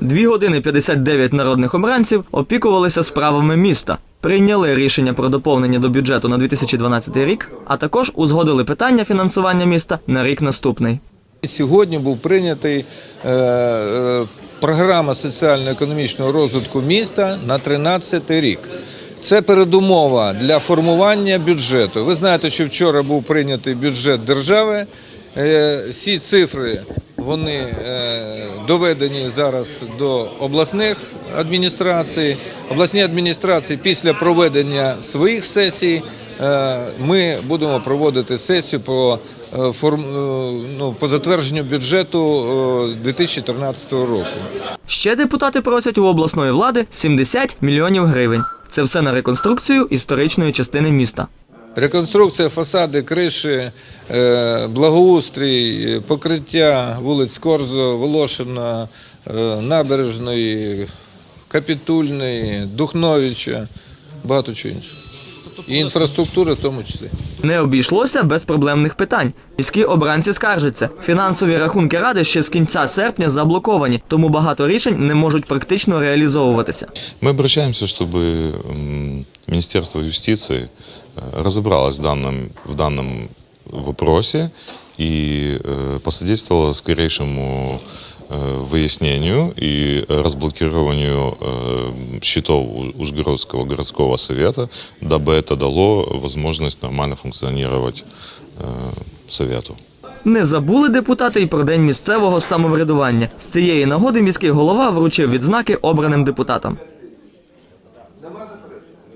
Дві години 59 народних обранців опікувалися справами міста, прийняли рішення про доповнення до бюджету на 2012 рік, а також узгодили питання фінансування міста на рік наступний. Сьогодні був прийнятий е, е, програма соціально-економічного розвитку міста на 13 рік. Це передумова для формування бюджету. Ви знаєте, що вчора був прийнятий бюджет держави. Е, Всі цифри вони е, доведені зараз до обласних адміністрацій. Обласні адміністрації після проведення своїх сесій е, ми будемо проводити сесію по, е, ну, по затвердженню бюджету е, 2014 року. Ще депутати просять у обласної влади 70 мільйонів гривень. Це все на реконструкцію історичної частини міста. Реконструкція фасади, криші, е, благоустрій, е, покриття вулиць Корзо, Волошина, е, Набережної, Капітульної, Духновича, багато чого іншого І інфраструктури в тому числі. Не обійшлося без проблемних питань. Міські обранці скаржаться. Фінансові рахунки ради ще з кінця серпня заблоковані, тому багато рішень не можуть практично реалізовуватися. Мы обращаемся, чтобы м, Министерство юстиции э, разобралось в данном, в данном вопросе и э, посодействовало скорейшему э, выяснению и разблокированию э, счетов У- Ужгородского городского совета, дабы это дало возможность нормально функционировать э, совету. Не забули депутати і про день місцевого самоврядування. З цієї нагоди міський голова вручив відзнаки обраним депутатам.